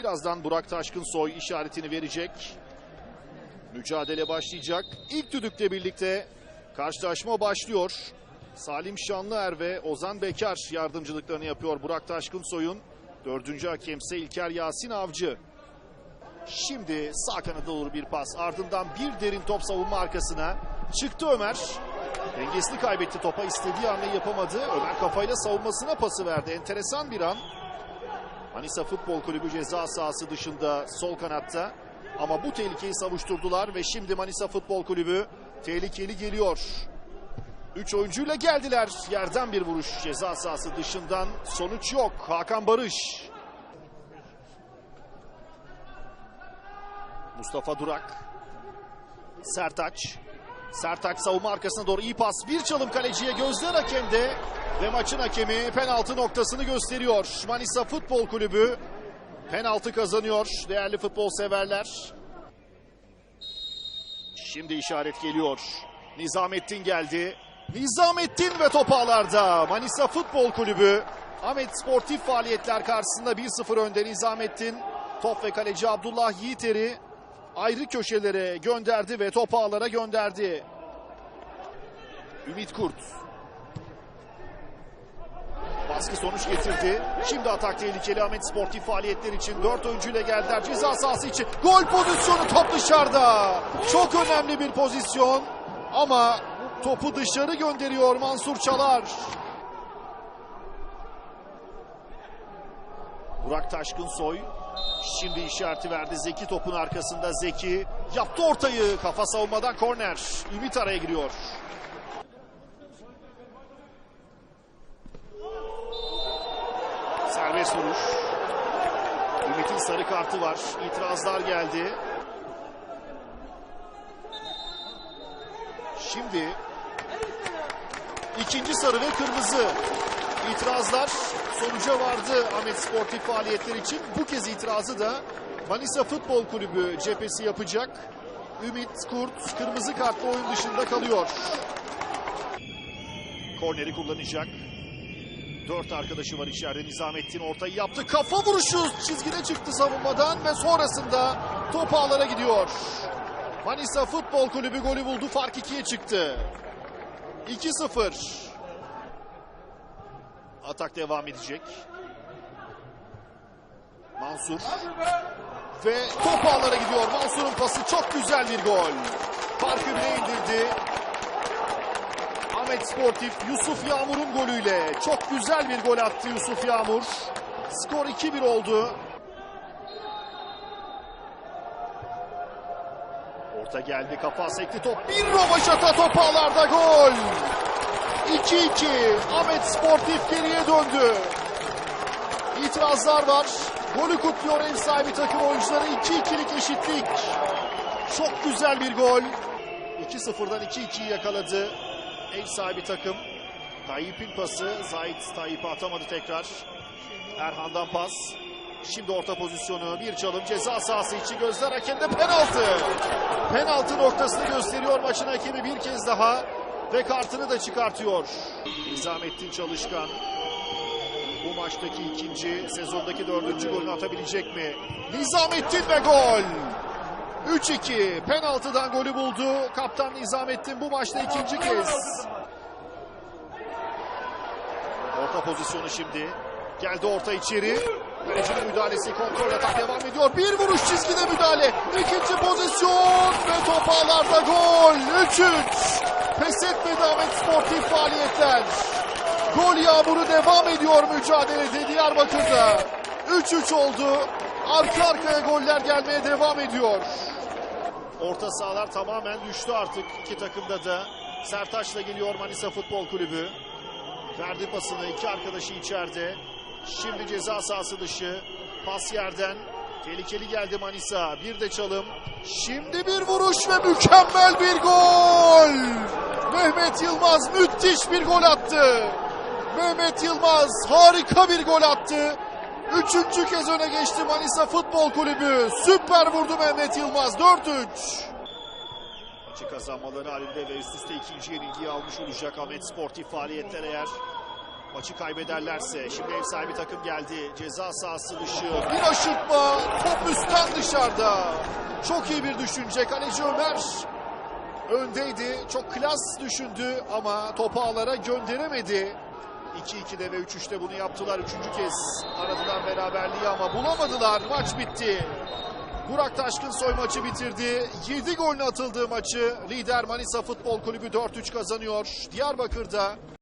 Birazdan Burak Taşkınsoy işaretini verecek. Mücadele başlayacak. İlk düdükle birlikte karşılaşma başlıyor. Salim Şanlıer ve Ozan Bekar yardımcılıklarını yapıyor Burak Taşkınsoy'un. Dördüncü hakemse İlker Yasin Avcı. Şimdi sağ kanada doğru bir pas. Ardından bir derin top savunma arkasına. Çıktı Ömer. Dengesini kaybetti topa. istediği hamleyi yapamadı. Ömer kafayla savunmasına pası verdi. Enteresan bir an. Manisa Futbol Kulübü ceza sahası dışında sol kanatta. Ama bu tehlikeyi savuşturdular ve şimdi Manisa Futbol Kulübü tehlikeli geliyor. Üç oyuncuyla geldiler. Yerden bir vuruş ceza sahası dışından. Sonuç yok. Hakan Barış. Mustafa Durak. Sertaç. Sertaç savunma arkasına doğru iyi pas. Bir çalım kaleciye gözler hakemde. Ve maçın hakemi penaltı noktasını gösteriyor. Manisa Futbol Kulübü penaltı kazanıyor değerli futbol severler. Şimdi işaret geliyor. Nizamettin geldi. Nizamettin ve top ağlarda. Manisa Futbol Kulübü Ahmet Sportif faaliyetler karşısında 1-0 önde Nizamettin. Top ve kaleci Abdullah Yiğiter'i ayrı köşelere gönderdi ve top ağlara gönderdi. Ümit Kurt. Baskı sonuç getirdi. Şimdi atak tehlikeli Ahmet Sportif faaliyetler için 4 oyuncuyla geldiler. Ceza sahası için gol pozisyonu top dışarıda. Çok önemli bir pozisyon ama topu dışarı gönderiyor Mansur Çalar. Burak Taşkınsoy şimdi işareti verdi. Zeki topun arkasında Zeki yaptı ortayı. Kafa savunmadan korner. Ümit araya giriyor. Serbest vuruş. Ümit'in sarı kartı var. İtirazlar geldi. Şimdi ikinci sarı ve kırmızı itirazlar sonuca vardı Ahmet Sportif faaliyetler için. Bu kez itirazı da Manisa Futbol Kulübü cephesi yapacak. Ümit Kurt kırmızı kartla oyun dışında kalıyor. Korneri kullanacak. Dört arkadaşı var içeride. Nizamettin ortayı yaptı. Kafa vuruşu çizgide çıktı savunmadan ve sonrasında top ağlara gidiyor. Manisa Futbol Kulübü golü buldu. Fark ikiye çıktı. 2-0. Atak devam edecek. Mansur. Ve top ağlara gidiyor. Mansur'un pası çok güzel bir gol. Farkı bile indirdi. Ahmet Sportif Yusuf Yağmur'un golüyle çok güzel bir gol attı Yusuf Yağmur. Skor 2-1 oldu. Orta geldi kafa sekti top. Bir rovaşata top ağlarda gol. 2-2 Ahmet Sportif geriye döndü. İtirazlar var. Golü kutluyor ev sahibi takım oyuncuları. 2-2'lik eşitlik. Çok güzel bir gol. 2-0'dan 2-2'yi yakaladı ev sahibi takım. Tayyip'in pası. Zahit Tayyip'e atamadı tekrar. Erhan'dan pas. Şimdi orta pozisyonu. Bir çalım ceza sahası içi gözler hakemde penaltı. Penaltı noktasını gösteriyor maçın hakemi bir kez daha. Ve kartını da çıkartıyor. Nizamettin Çalışkan. Bu maçtaki ikinci, sezondaki dördüncü golünü atabilecek mi? Nizamettin ve gol. 3-2 penaltıdan golü buldu. Kaptan Nizamettin bu maçta ikinci kez. Orta pozisyonu şimdi. Geldi orta içeri. Kalecinin müdahalesi kontrol atak devam ediyor. Bir vuruş çizgide müdahale. İkinci pozisyon ve top ağlarda gol. 3-3. Pes etmedi Ahmet Sportif faaliyetler. Gol yağmuru devam ediyor mücadelede Diyarbakır'da. 3-3 oldu. Arka arkaya goller gelmeye devam ediyor. Orta sahalar tamamen düştü artık iki takımda da. Sertaç'la geliyor Manisa Futbol Kulübü. Verdi pasını iki arkadaşı içeride. Şimdi ceza sahası dışı. Pas yerden. Tehlikeli geldi Manisa. Bir de çalım. Şimdi bir vuruş ve mükemmel bir gol. Mehmet Yılmaz müthiş bir gol attı. Mehmet Yılmaz harika bir gol attı. Üçüncü kez öne geçti Manisa Futbol Kulübü. Süper vurdu Mehmet Yılmaz. 4-3. Maçı kazanmaları halinde ve üst üste ikinci yenilgiyi almış olacak Ahmet Sportif faaliyetler eğer Maçı kaybederlerse şimdi ev sahibi takım geldi. Ceza sahası dışı. Bir aşırtma. Top üstten dışarıda. Çok iyi bir düşünce. Kaleci Ömer öndeydi. Çok klas düşündü ama topu ağlara gönderemedi. 2-2'de ve 3-3'te bunu yaptılar. Üçüncü kez aradılar beraberliği ama bulamadılar. Maç bitti. Burak Taşkınsoy maçı bitirdi. 7 golün atıldığı maçı lider Manisa Futbol Kulübü 4-3 kazanıyor. Diyarbakır'da